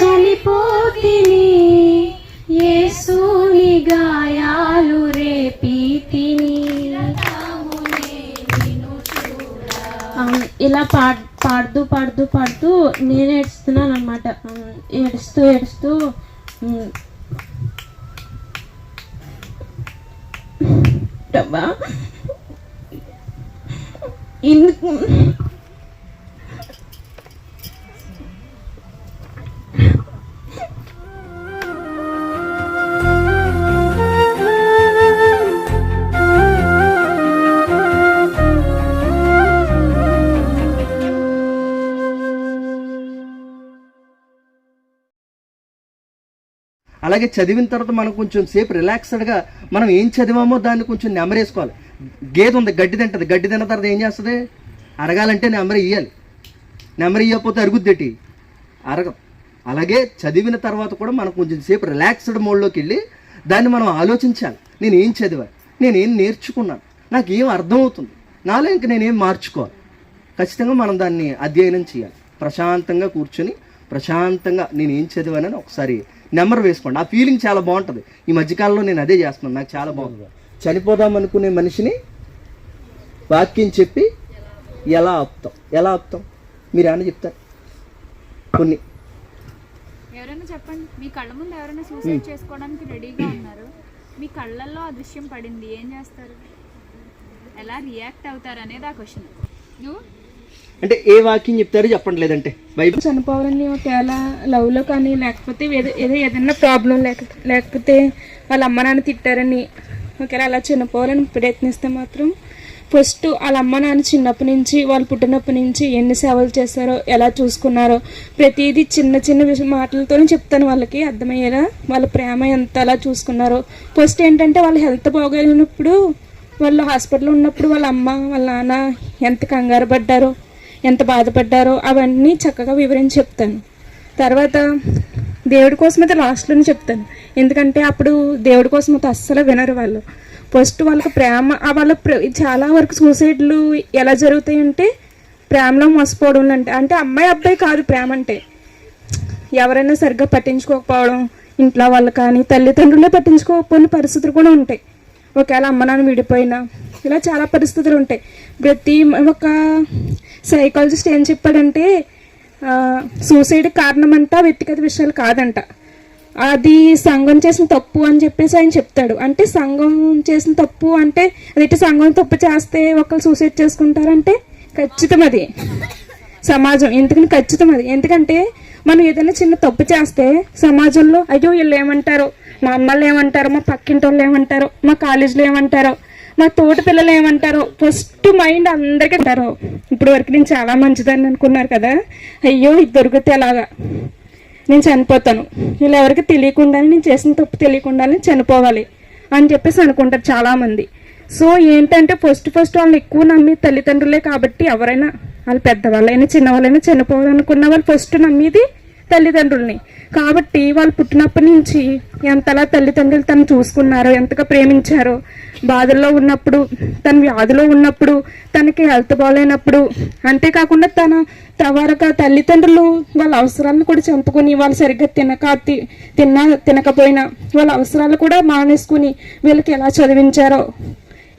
చనిపోతిని యేసుని గాయాలు రేపితిని. ఇలా పాడ్ పాడుతూ పాడుతూ పాడుతూ నేను ఏడుస్తున్నాను అనమాట ఏడుస్తూ ఏడుస్తూ డబ్బా. ఎందుకు? అలాగే చదివిన తర్వాత మనం కొంచెం సేపు రిలాక్స్డ్గా మనం ఏం చదివామో దాన్ని కొంచెం నెమరేసుకోవాలి గేదె ఉంది గడ్డి తింటది. గడ్డి తిన్న తర్వాత ఏం చేస్తుంది? అరగాలంటే నెమరు ఇయ్యాలి నెమరు ఇవ్వకపోతే అరుగుద్దేటి అరగం. అలాగే చదివిన తర్వాత కూడా మనం కొంచెం సేపు రిలాక్స్డ్ మోడ్లోకి వెళ్ళి దాన్ని మనం ఆలోచించాలి. నేను ఏం చదివాను? నేను ఏం నేర్చుకున్నాను? నాకు ఏం అర్థమవుతుంది నాలో ఇంక నేనేం మార్చుకోవాలి? ఖచ్చితంగా మనం దాన్ని అధ్యయనం చేయాలి. ప్రశాంతంగా కూర్చొని ప్రశాంతంగా నేను ఏం చదివానని ఒకసారి నెంబర్ వేసుకోండి. ఆ ఫీలింగ్ చాలా బాగుంటుంది. ఈ మధ్యకాలంలో నేను అదే చేస్తున్నాను. నాకు చాలా బాగుంది. చనిపోదాం అనుకునే మనిషిని వాక్యం చెప్పి ఎలా ఆపుతాం? ఎలా ఆపుతాం? మీరు ఏమన్నా చెప్తారు? కొన్ని. ఎవరైనా చెప్పండి. మీ కళ్ళ ముందు ఎవరైనా సూసైడ్ చేసుకోవడానికి రెడీగా ఉన్నారు. మీ కళ్ళల్లో ఆ దృశ్యం పడింది. ఏం చేస్తారు? ఎలా రియాక్ట్ అవుతారు అనేది ఆ క్వశ్చన్ నువ్వు అంటే ఏ వాకింగ్ చెప్తారో చెప్పండి లేదంటే. బైబిల్ చనిపోవాలని ఒకవేళ లవ్లో కానీ లేకపోతే ఏదో ఏదో ఏదైనా ప్రాబ్లం లేక లేకపోతే వాళ్ళ అమ్మ నాన్న తిట్టారని ఒకవేళ అలా చనిపోవాలని ప్రయత్నిస్తే మాత్రం ఫస్ట్ వాళ్ళ అమ్మ నాన్న చిన్నప్పటి నుంచి వాళ్ళు పుట్టినప్పటి నుంచి ఎన్ని సేవలు చేశారో ఎలా చూసుకున్నారో ప్రతిదీ చిన్న చిన్న విషయం మాటలతోనే చెప్తాను వాళ్ళకి. అర్థమయ్యేలా వాళ్ళ ప్రేమ ఎంత అలా చూసుకున్నారో. ఫస్ట్ ఏంటంటే వాళ్ళ హెల్త్ బాగోలేనప్పుడు వాళ్ళు హాస్పిటల్లో ఉన్నప్పుడు వాళ్ళ అమ్మ వాళ్ళ నాన్న ఎంత కంగారు పడ్డారో ఎంత బాధపడ్డారో అవన్నీ చక్కగా వివరించి చెప్తాను. తర్వాత దేవుడి కోసం అయితే లాస్ట్లోనే చెప్తాను. ఎందుకంటే అప్పుడు దేవుడి కోసం అయితే అస్సలు వినరు వాళ్ళు. ఫస్ట్ వాళ్ళకి ప్రేమ వాళ్ళ చాలా వరకు సూసైడ్లు ఎలా జరుగుతాయంటే ప్రేమలో మోసపోవడం అంటే అంటే అమ్మాయి అబ్బాయి కాదు ప్రేమ అంటే. ఎవరైనా సరిగ్గా పట్టించుకోకపోవడం ఇంట్లో వాళ్ళు కానీ తల్లిదండ్రులే పట్టించుకోకపోయిన పరిస్థితులు కూడా ఉంటాయి. ఒకవేళ అమ్మ నాన్న విడిపోయినా ఇలా చాలా పరిస్థితులు ఉంటాయి. ప్రతి ఒక సైకాలజిస్ట్ ఏం చెప్పాడంటే సూసైడ్ కారణం అంట వ్యక్తిగత విషయాలు కాదంట. అది సంఘం చేసిన తప్పు అని చెప్పేసి ఆయన చెప్తాడు. అంటే సంఘం చేసిన తప్పు అంటే అదైతే సంఘం తప్పు చేస్తే ఒకళ్ళు సూసైడ్ చేసుకుంటారంటే ఖచ్చితం అది. సమాజం ఎందుకని ఖచ్చితం అది? ఎందుకంటే మనం ఏదైనా చిన్న తప్పు చేస్తే సమాజంలో అయ్యో వీళ్ళు ఏమంటారో? మా అమ్మలు ఏమంటారో మా పక్కింటి వాళ్ళు ఏమంటారో మా కాలేజీలో ఏమంటారో మా తోటి పిల్లలు ఏమంటారో ఫస్ట్ మైండ్ అందరికీ అంటారు. ఇప్పుడు వరకు నేను చాలా మంచిదని అనుకున్నారు కదా. అయ్యో ఇది దొరికితే ఎలాగా? నేను చనిపోతాను. ఇలా ఎవరికి తెలియకుండానే నేను చేసిన తప్పు తెలియకుండానే చనిపోవాలి అని చెప్పేసి అనుకుంటారు చాలామంది. సో ఏంటంటే ఫస్ట్ ఫస్ట్ వాళ్ళు ఎక్కువ నమ్మి తల్లిదండ్రులే కాబట్టి ఎవరైనా వాళ్ళు పెద్దవాళ్ళైనా చిన్నవాళ్ళైనా చనిపోవాలనుకున్న వాళ్ళు ఫస్ట్ నమ్మేది తల్లిదండ్రుల్ని. కాబట్టి వాళ్ళు పుట్టినప్పటి నుంచి ఎంతలా తల్లిదండ్రులు తను చూసుకున్నారో ఎంతగా ప్రేమించారో బాధల్లో ఉన్నప్పుడు తన వ్యాధిలో ఉన్నప్పుడు తనకి హెల్త్ బాగాలేనప్పుడు అంతేకాకుండా తన తవరక తల్లిదండ్రులు వాళ్ళ అవసరాలను కూడా చంపుకుని వాళ్ళు సరిగ్గా తినక తిన్నా తినకపోయినా వాళ్ళ అవసరాలు కూడా మానేసుకుని వీళ్ళకి ఎలా చదివించారో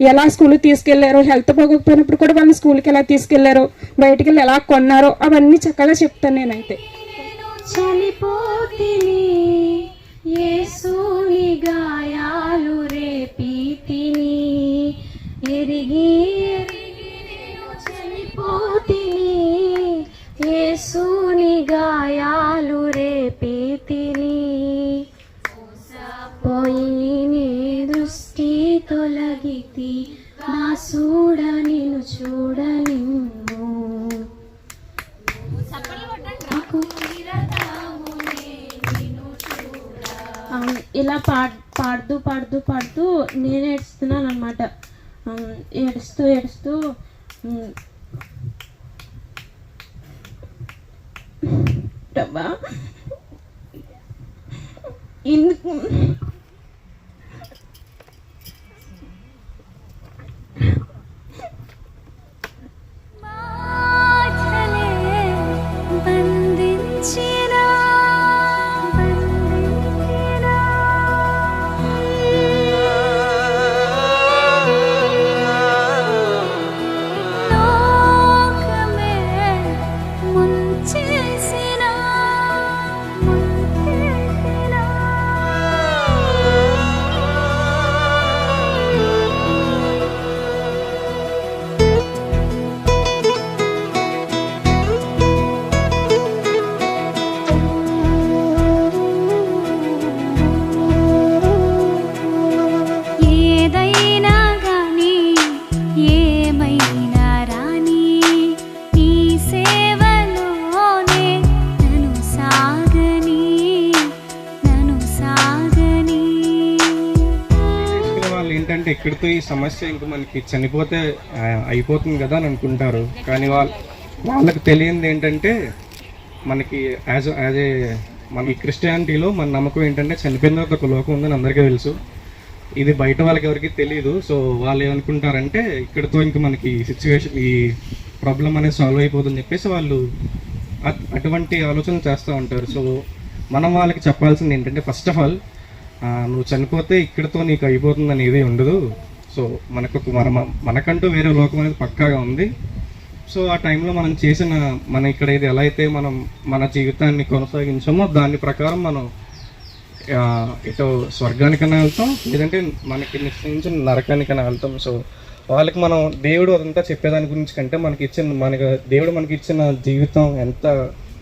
ఎలా స్కూల్కి తీసుకెళ్ళారో హెల్త్ బాగోకపోయినప్పుడు కూడా వాళ్ళని స్కూల్కి ఎలా తీసుకెళ్ళారో బయటికి వెళ్ళి ఎలా కొన్నారో అవన్నీ చక్కగా చెప్తాను నేనైతే. చనిపోతిని ఏసుని గాయాలు రేపితిని. ఎరిగి ఎరిగి చనిపోతిని యేసుని గాయాలు రేపితిని. పోయి నీ దృష్టి తొలగితి నా చూడ నిన్ను చూడ ఇలా పాడ్ పాడుతూ పాడుతూ పాడుతూ నేను ఏడుస్తున్నాను అనమాట ఏడుస్తూ ఏడుస్తూ డబ్బా. ఎందుకు? ఇక్కడితో ఈ సమస్య ఇంక మనకి చనిపోతే అయిపోతుంది కదా అని అనుకుంటారు. కానీ వాళ్ళ వాళ్ళకి తెలియంది ఏంటంటే మనకి యాజ్ యాజ్ ఏ మన ఈ క్రిస్టియానిటీలో మన నమ్మకం ఏంటంటే చనిపోయిన తర్వాత ఒక లోకం ఉందని అందరికీ తెలుసు. ఇది బయట వాళ్ళకి ఎవరికి తెలియదు సో వాళ్ళు ఏమనుకుంటారంటే ఇక్కడితో ఇంక మనకి సిచ్యువేషన్ ఈ ప్రాబ్లం అనేది సాల్వ్ అయిపోతుందని చెప్పేసి వాళ్ళు అట్- అటువంటి ఆలోచన చేస్తూ ఉంటారు. సో మనం వాళ్ళకి చెప్పాల్సింది ఏంటంటే ఫస్ట్ ఆఫ్ ఆల్ నువ్వు చనిపోతే ఇక్కడితో నీకు అయిపోతుందని అనేది ఉండదు. సో మనకు మన మనకంటూ వేరే లోకం అనేది పక్కాగా ఉంది. సో ఆ టైంలో మనం చేసిన మన ఇక్కడ ఇది ఎలా అయితే మనం మన జీవితాన్ని కొనసాగించామో దాని ప్రకారం మనం ఇటు స్వర్గానికైనా వెళ్తాం లేదంటే మనకి నిశ్చయించిన నరకానికైనా వెళ్తాం. సో వాళ్ళకి మనం దేవుడు అదంతా చెప్పేదాని గురించి కంటే మనకి ఇచ్చిన మనకి దేవుడు మనకి ఇచ్చిన జీవితం ఎంత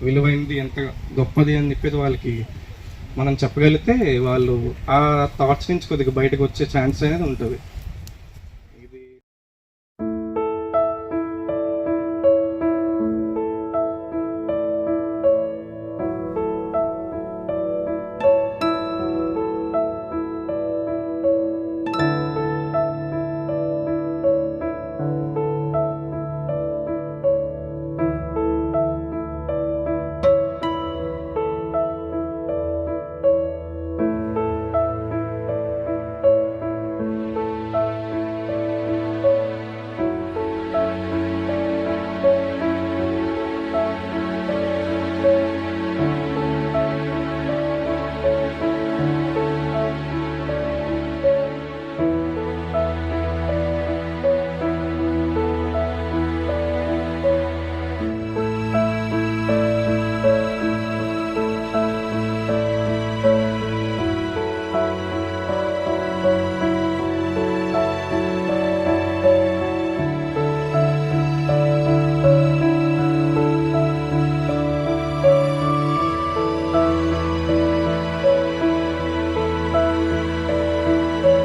విలువైంది ఎంత గొప్పది అని చెప్పేది వాళ్ళకి మనం చెప్పగలిగితే వాళ్ళు ఆ థాట్స్ నుంచి కొద్దిగా బయటకు వచ్చే ఛాన్స్ అనేది ఉంటుంది.